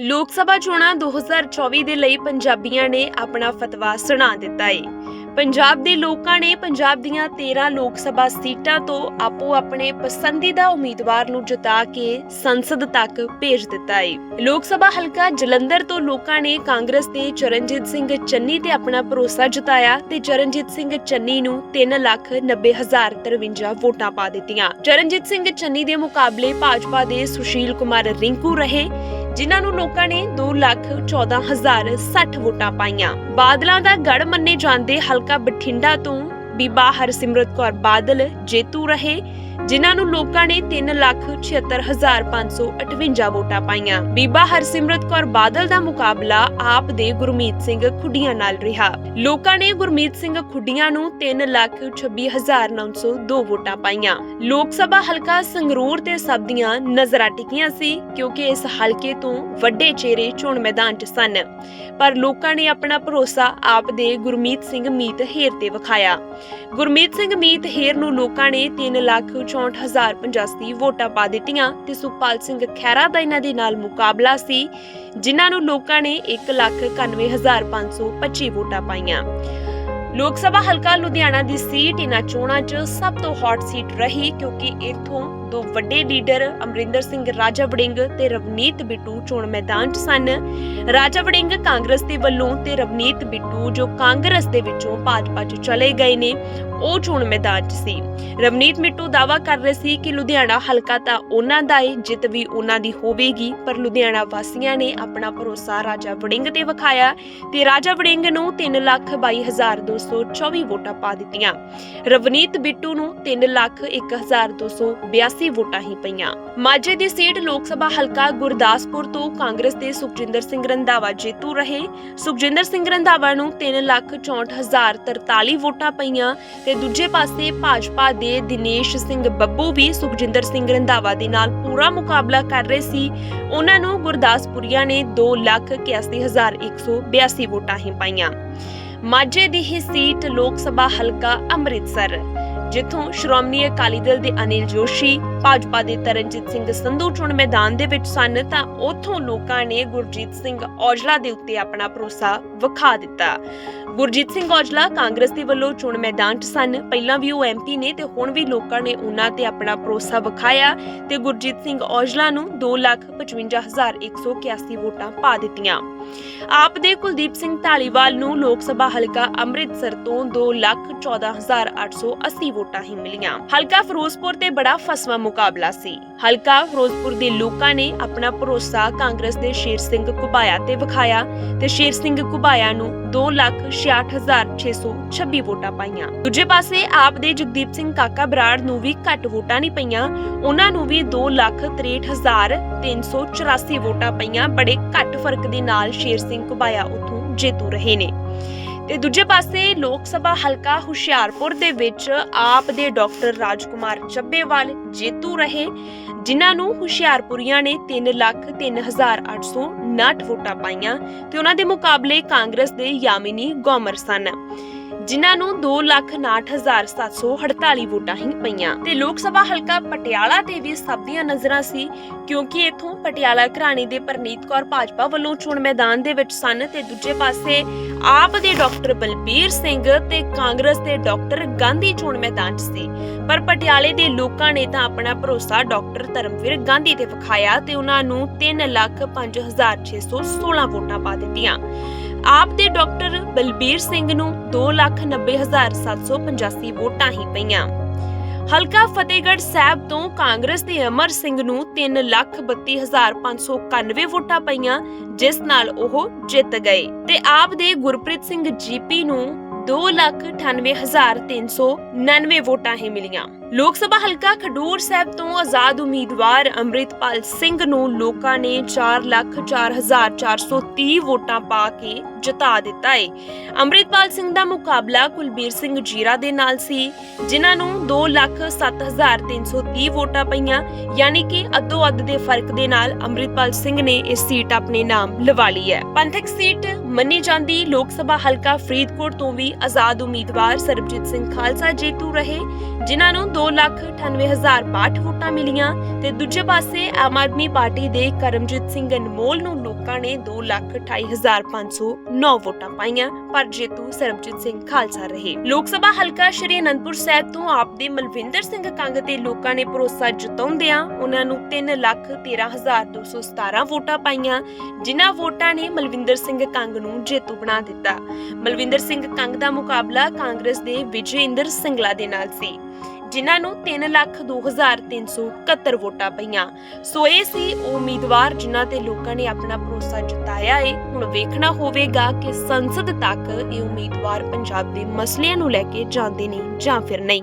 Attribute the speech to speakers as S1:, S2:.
S1: ਲੋਕ ਸਭਾ ਚੋਣਾਂ 2024 ਦੇ ਲਈ ਪੰਜਾਬੀਆਂ ਨੇ ਆਪਣਾ ਫਤਵਾ ਸੁਣਾ ਦਿੱਤਾ ਏ। ਪੰਜਾਬ ਦੇ ਲੋਕਾਂ ਨੇ ਪੰਜਾਬ ਦੀਆਂ 13 ਲੋਕ ਸਭਾ ਸੀਟਾਂ ਤੋਂ ਆਪੋ ਆਪਣੇ ਪਸੰਦੀਦਾ ਉਮੀਦਵਾਰ ਨੂੰ ਜਿਤਾ ਕੇ ਸੰਸਦ ਤੱਕ ਭੇਜ ਦਿੱਤਾ ਏ। ਲੋਕ ਸਭਾ ਹਲਕਾ ਜਲੰਧਰ ਤੋਂ ਲੋਕਾਂ ਨੇ ਕਾਂਗਰਸ ਦੇ ਚਰਨਜੀਤ ਸਿੰਘ ਚੰਨੀ ਤੇ ਆਪਣਾ ਭਰੋਸਾ ਜਤਾਇਆ ਤੇ ਚਰਨਜੀਤ ਸਿੰਘ ਚੰਨੀ ਨੂੰ 390053 ਵੋਟਾਂ ਪਾ ਦਿੱਤੀਆਂ। ਚਰਨਜੀਤ ਸਿੰਘ ਚੰਨੀ ਦੇ ਮੁਕਾਬਲੇ ਭਾਜਪਾ ਦੇ ਸੁਸ਼ੀਲ ਕੁਮਾਰ ਰਿੰਕੂ ਰਹੇ। ਜਿਨ੍ਹਾਂ ਨੂੰ ਲੋਕਾਂ ਨੇ 214060 ਵੋਟਾਂ ਪਾਈਆਂ। ਬਾਦਲਾਂ ਦਾ ਗੜ ਮੰਨੇ ਜਾਂਦੇ ਹਲਕਾ ਬਠਿੰਡਾ ਤੋਂ ਬੀਬਾ ਹਰਸਿਮਰਤ ਕੌਰ ਬਾਦਲ ਜੇਤੂ ਰਹੇ। ਜਿਨ੍ਹਾਂ ਨੂੰ ਲੋਕਾਂ ਨੇ 376558 ਵੋਟਾਂ ਪਾਈਆਂ। ਬੀਬਾ ਹਰਸਿਮਰਤ ਕੌਰ ਬਾਦਲ ਦਾ ਮੁਕਾਬਲਾ ਆਪ ਦੇ ਗੁਰਮੀਤ ਸਿੰਘ ਖੁੱਡੀਆਂ ਨਾਲ ਰਿਹਾ। ਲੋਕਾਂ ਨੇ ਗੁਰਮੀਤ ਸਿੰਘ ਖੁੱਡੀਆਂ ਨੂੰ 326902 ਵੋਟਾਂ ਪਾਈਆਂ। ਲੋਕ ਸਭਾ ਹਲਕਾ ਸੰਗਰੂਰ ਤੇ ਸਭ ਦੀਆਂ ਨਜ਼ਰਾਂ ਟਿਕੀਆਂ ਸੀ, ਕਿਉਂਕਿ ਇਸ ਹਲਕੇ ਤੋਂ ਵੱਡੇ ਚਿਹਰੇ ਚੋਣ ਮੈਦਾਨ 'ਚ ਸਨ। ਪਰ ਲੋਕਾਂ ਨੇ ਆਪਣਾ ਭਰੋਸਾ ਆਪ ਦੇ ਗੁਰਮੀਤ ਸਿੰਘ ਮੀਤ ਹੇਰ ਤੇ ਵਿਖਾਇਆ। ਗੁਰਮੀਤ ਸਿੰਘ ਮੀਤ ਹੇਰ ਨੂੰ ਲੋਕਾਂ ਨੇ 364085 ਵੋਟਾਂ ਪਾ ਦਿੱਤੀਆਂ ਤੇ ਸੁਖਪਾਲ ਸਿੰਘ ਖਹਿਰਾ ਦਾ ਇਹਨਾਂ ਦੇ ਨਾਲ ਮੁਕਾਬਲਾ ਸੀ, ਜਿਨ੍ਹਾਂ ਨੂੰ ਲੋਕਾਂ ਨੇ 191525 ਵੋਟਾਂ ਪਾਈਆਂ। ਲੋਕ ਸਭਾ ਹਲਕਾ ਲੁਧਿਆਣਾ ਦੀ ਸੀਟ ਇਹਨਾਂ ਚੋਣਾਂ 'ਚ ਸਭ ਤੋਂ ਹੌਟ ਸੀਟ ਰਹੀ ਕਿਉਂਕਿ ਇੱਥੋਂ ਦੋ ਵੱਡੇ ਲੀਡਰ ਅਮਰਿੰਦਰ ਸਿੰਘ, ਰਾਜਾ ਵੜਿੰਗ ਤੇ ਰਵਨੀਤ ਬਿੱਟੂ ਚੋਣ ਮੈਦਾਨ 'ਚ ਸਨ। ਰਾਜਾ ਵੜਿੰਗ ਕਾਂਗਰਸ ਦੇ ਵੱਲੋਂ ਤੇ ਰਵਨੀਤ ਬਿੱਟੂ ਜੋ ਕਾਂਗਰਸ ਦੇ ਵਿੱਚੋਂ ਭਾਜਪਾ 'ਚ ਚਲੇ ਗਏ ਨੇ, ਉਹ ਚੋਣ ਮੈਦਾਨ 'ਚ ਸੀ। ਰਵਨੀਤ ਬਿੱਟੂ ਦਾਵਾ ਕਰ ਰਹੇ ਸੀ ਕਿ ਲੁਧਿਆਣਾ ਹਲਕਾ ਤਾਂ ਉਹਨਾਂ ਦਾ ਏ, ਜਿੱਤ ਵੀ ਉਹਨਾਂ ਦੀ ਹੋਵੇਗੀ, ਪਰ ਲੁਧਿਆਣਾ ਵਾਸੀਆਂ ਨੇ ਆਪਣਾ ਭਰੋਸਾ ਰਾਜਾ ਵੜਿੰਗ ਤੇ ਵਿਖਾਇਆ ਤੇ ਰਾਜਾ ਵੜਿੰਗ ਨੂੰ 322224 ਵੋਟਾਂ ਪਾ ਦਿੱਤੀਆਂ। ਰਵਨੀਤ ਬਿੱਟੂ ਨੂੰ 301282 ਵੋਟਾਂ ਹੀ ਪਈਆਂ। ਮਾਝੇ ਦੀ ਸੀਟ ਲੋਕ ਸਭਾ ਹਲਕਾ ਗੁਰਦਾਸਪੁਰ ਤੋਂ ਕਾਂਗਰਸ ਦੇ ਸੁਖਜਿੰਦਰ ਸਿੰਘ ਰੰਧਾਵਾ ਜੇਤੂ ਰਹੇ। ਸੁਖਜਿੰਦਰ ਸਿੰਘ ਰੰਧਾਵਾ ਨੂੰ 364043 ਵੋਟਾਂ ਪਈਆਂ ਤੇ ਦੂਜੇ ਪਾਸੇ ਭਾਜਪਾ ਦੇ ਦਿਨੇਸ਼ ਸਿੰਘ ਬੱਬੂ ਵੀ ਸੁਖਜਿੰਦਰ ਸਿੰਘ ਰੰਧਾਵਾ ਦੇ ਨਾਲ ਪੂਰਾ ਮੁਕਾਬਲਾ ਕਰ ਰਹੇ ਸੀ। ਉਹਨਾਂ ਨੂੰ ਗੁਰਦਾਸਪੁਰੀਆਂ ਨੇ 281182 ਵੋਟਾਂ ਹੀ ਪਾਈਆਂ। ਮਾਝੇ ਦੀ ਹੀ ਸੀਟ ਲੋਕ ਸਭਾ ਹਲਕਾ ਅੰਮ੍ਰਿਤਸਰ। ਜਿੱਥੋਂ ਸ਼੍ਰੋਮਣੀ ਅਕਾਲੀ ਦਲ ਦੇ ਅਨਿਲ ਜੋਸ਼ੀ, ਭਾਜਪਾ ਦੇ ਤਰਨਜੀਤ ਸਿੰਘ ਸੰਧੂ ਚੋਣ ਮੈਦਾਨ ਦੇ ਵਿੱਚ ਸਨ ਤਾਂ ਉੱਥੋਂ ਲੋਕਾਂ ਨੇ ਗੁਰਜੀਤ ਸਿੰਘ ਔਜਲਾ ਦੇ ਉੱਤੇ ਆਪਣਾ ਭਰੋਸਾ ਵਿਖਾ ਦਿੱਤਾ। ਗੁਰਜੀਤ ਸਿੰਘ ਔਜਲਾ ਕਾਂਗਰਸ ਦੇ ਵੱਲੋਂ ਚੋਣ ਮੈਦਾਨ 'ਚ ਸਨ। ਪਹਿਲਾਂ ਵੀ ਉਹ ਐਮਪੀ ਨੇ ਤੇ ਹੁਣ ਵੀ ਲੋਕਾਂ ਨੇ ਉਹਨਾਂ ਤੇ ਆਪਣਾ ਭਰੋਸਾ ਵਿਖਾਇਆ ਤੇ ਗੁਰਜੀਤ ਸਿੰਘ ਔਜਲਾ ਨੂੰ 255181 ਵੋਟਾਂ ਪਾ ਦਿੱਤੀਆਂ। ਆਪ ਦੇ ਕੁਲਦੀਪ ਸਿੰਘ ਢਾਲੀਵਾਲ ਨੂੰ ਲੋਕ ਸਭਾ ਹਲਕਾ ਅੰਮ੍ਰਿਤਸਰ ਤੋਂ 214880 ਵੋਟਾਂ ਹੀ ਮਿਲੀਆਂ। ਹਲਕਾ ਫਿਰੋਜ਼ਪੁਰ ਤੇ ਬੜਾ ਫਸਵਾ ਮੁਕਾਬਲਾ ਸੀ। ਹਲਕਾ ਫਿਰੋਜ਼ਪੁਰ ਦੇ ਲੋਕਾਂ ਨੇ ਆਪਣਾ ਭਰੋਸਾ ਕਾਂਗਰਸ ਦੇ ਸ਼ੇਰ ਸਿੰਘ ਕੁਬਾਇਆ ਤੇ ਵਿਖਾਇਆ ਤੇ ਸ਼ੇਰ ਸਿੰਘ ਕੁਬਾਇਆ ਨੂੰ 266626 ਵੋਟਾਂ ਪਾਈਆਂ। ਦੂਜੇ ਪਾਸੇ ਆਪ ਦੇ ਜਗਦੀਪ ਸਿੰਘ ਕਾਕਾ ਬਰਾੜ ਨੂੰ ਵੀ ਘੱਟ ਵੋਟਾਂ ਨਹੀਂ ਪਈਆਂ। ਉਹਨਾਂ ਨੂੰ ਵੀ 263384 ਵੋਟਾਂ ਪਈਆਂ। ਬੜੇ ਘੱਟ ਫ਼ਰਕ ਦੇ ਨਾਲ ਸ਼ੇਰ ਸਿੰਘ ਘੁਬਾਇਆ ਉਥੋਂ ਜੇਤੂ ਰਹੇ ਨੇ। ਤੇ ਦੂਜੇ ਪਾਸੇ ਲੋਕ ਸਭਾ ਹਲਕਾ ਹੁਸ਼ਿਆਰਪੁਰ ਦੇ ਵਿੱਚ ਆਪ ਦੇ ਡਾਕਟਰ ਰਾਜਕੁਮਾਰ ਚੱਬੇਵਾਲ ਜੇਤੂ ਰਹੇ, ਜਿਨ੍ਹਾਂ ਨੂੰ ਹੁਸ਼ਿਆਰਪੁਰੀਆਂ ਨੇ 303859 ਵੋਟਾਂ ਪਾਈਆਂ ਤੇ ਉਹਨਾਂ ਦੇ ਮੁਕਾਬਲੇ ਕਾਂਗਰਸ ਦੇ ਯਾਮਿਨੀ ਗੋਮਰ ਸਨ। ਜਿਨ੍ਹਾਂ ਨੂੰ 268748 ਵੋਟਾਂ ਹੀ ਪਈਆਂ। ਤੇ ਲੋਕ ਸਭਾ ਹਲਕਾ ਪਟਿਆਲਾ ਤੇ ਵੀ ਸਭ ਦੀਆਂ ਨਜ਼ਰਾਂ ਸੀ, ਕਿਉਂਕਿ ਇਥੋਂ ਪਟਿਆਲਾ ਘਰਾਣੇ ਦੇ ਪਰਨੀਤ ਕੌਰ ਭਾਜਪਾ ਵੱਲੋਂ ਚੋਣ ਮੈਦਾਨ ਦੇ ਵਿੱਚ ਸਨ ਤੇ ਦੂਜੇ ਪਾਸੇ ਆਪ ਦੇ ਡਾਕਟਰ ਬਲਬੀਰ ਸਿੰਘ ਤੇ ਕਾਂਗਰਸ ਦੇ ਡਾਕਟਰ ਗਾਂਧੀ ਚੋਣ ਮੈਦਾਨ 'ਚ ਸੀ। ਪਰ ਪਟਿਆਲੇ ਦੇ ਲੋਕਾਂ ਨੇ ਤਾਂ ਆਪਣਾ ਭਰੋਸਾ ਡਾਕਟਰ ਧਰਮਵੀਰ ਗਾਂਧੀ ਤੇ ਵਿਖਾਇਆ ਤੇ ਉਹਨਾਂ ਨੂੰ 305616 ਵੋਟਾਂ ਪਾ ਦਿੱਤੀਆਂ। ਆਪ ਦੇ ਡਾਕਟਰ ਬਲਬੀਰ ਸਿੰਘ ਨੂੰ 290785 ਵੋਟਾਂ ਹੀ ਪਈਆਂ। ਹਲਕਾ ਫਤਿਹਗੜ੍ਹ ਸਾਹਿਬ ਤੋਂ ਕਾਂਗਰਸ ਦੇ ਅਮਰ ਸਿੰਘ ਨੂੰ 332591 ਵੋਟਾਂ ਪਈਆਂ, ਜਿਸ ਨਾਲ ਉਹ ਜਿੱਤ ਗਏ। ਤੇ ਆਪ ਦੇ ਗੁਰਪ੍ਰੀਤ ਸਿੰਘ ਜੀਪੀ ਨੂੰ 298399 ਵੋਟਾਂ ਹੀ ਮਿਲੀਆਂ। ਲੋਕ ਸਭਾ ਹਲਕਾ ਖਡੂਰ ਸਾਹਿਬ ਤੋਂ ਆਜ਼ਾਦ ਉਮੀਦਵਾਰ ਅੰਮ੍ਰਿਤਪਾਲ ਸਿੰਘ ਨੂੰ ਲੋਕਾਂ ਨੇ 404430 ਵੋਟਾਂ ਪਾ ਕੇ ਜਿਤਾ ਦਿੱਤਾ ਹੈ ਅੰਮ੍ਰਿਤਪਾਲ ਸਿੰਘ ਦਾ ਮੁਕਾਬਲਾ ਕੁਲਬੀਰ ਸਿੰਘ ਜੀਰਾ ਦੇ ਨਾਲ ਸੀ, ਜਿਨ੍ਹਾਂ ਨੂੰ 207330 ਵੋਟਾਂ ਪਈਆਂ, ਯਾਨੀ ਕਿ ਅੱਧੋ ਅੱਧ ਦੇ ਫ਼ਰਕ ਦੇ ਨਾਲ ਅੰਮ੍ਰਿਤਪਾਲ ਸਿੰਘ ਨੇ ਇਹ ਸੀਟ ਆਪਣੇ ਨਾਮ ਲਵਾ ਲਈ ਹੈ। ਪੰਥਕ ਸੀਟ ਮੰਨੀ ਜਾਂਦੀ ਲੋਕ ਸਭਾ ਹਲਕਾ ਫਰੀਦਕੋਟ ਤੋਂ ਵੀ ਆਜ਼ਾਦ ਉਮੀਦਵਾਰ ਸਰਬਜੀਤ ਸਿੰਘ ਖਾਲਸਾ ਜੇਤੂ ਰਹੇ, ਜਿਨ੍ਹਾਂ ਨੂੰ 298062 ਵੋਟਾਂ ਮਿਲੀਆਂ ਤੇ ਦੂਜੇ ਪਾਸੇ ਆਮ ਆਦਮੀ ਪਾਰਟੀ ਦੇ ਕਰਮਜੀਤ ਸਿੰਘ ਅਨਮੋਲ ਨੂੰ ਲੋਕਾਂ ਨੇ 228509 ਵੋਟਾਂ ਪਾਈਆਂ। ਪਰ ਜੇਤੂ ਸਰਬਜੀਤ ਸਿੰਘ ਖਾਲਸਾ ਰਹੇ। ਲੋਕ ਸਭਾ ਹਲਕਾ ਸ਼੍ਰੀ ਅਨੰਦਪੁਰ ਸਾਹਿਬ ਤੋਂ ਆਪ ਦੇ ਮਲਵਿੰਦਰ ਸਿੰਘ ਕੰਗ ਤੇ ਲੋਕਾਂ ਨੇ ਭਰੋਸਾ ਜਤਾਉਂਦਿਆਂ ਉਹਨਾਂ ਨੂੰ 313217 ਵੋਟਾਂ ਪਾਈਆਂ, ਜਿਨ੍ਹਾਂ ਵੋਟਾਂ ਨੇ ਮਲਵਿੰਦਰ ਸਿੰਘ ਕੰਗ ਨੂੰ ਜੇਤੂ ਬਣਾ ਦਿੱਤਾ। ਮਲਵਿੰਦਰ ਸਿੰਘ ਕੰਗ ਦਾ ਮੁਕਾਬਲਾ ਕਾਂਗਰਸ ਦੇ ਵਿਜੇਂਦਰ ਸਿੰਗਲਾ ਦੇ ਨਾਲ ਸੀ। ਜਿਨ੍ਹਾਂ ਨੂੰ 302371 ਵੋਟਾਂ ਪਈਆਂ। ਸੋ ਇਹ ਸੀ ਉਹ ਉਮੀਦਵਾਰ ਜਿਨ੍ਹਾਂ ਤੇ ਲੋਕਾਂ ਨੇ ਆਪਣਾ ਭਰੋਸਾ ਜਤਾਇਆ ਏ। ਹੁਣ ਵੇਖਣਾ ਹੋਵੇਗਾ ਕਿ ਸੰਸਦ ਤੱਕ ਇਹ ਉਮੀਦਵਾਰ ਪੰਜਾਬ ਦੇ ਮਸਲਿਆਂ ਨੂੰ ਲੈ ਕੇ ਜਾਂਦੇ ਨੇ ਜਾਂ ਫਿਰ ਨਹੀਂ।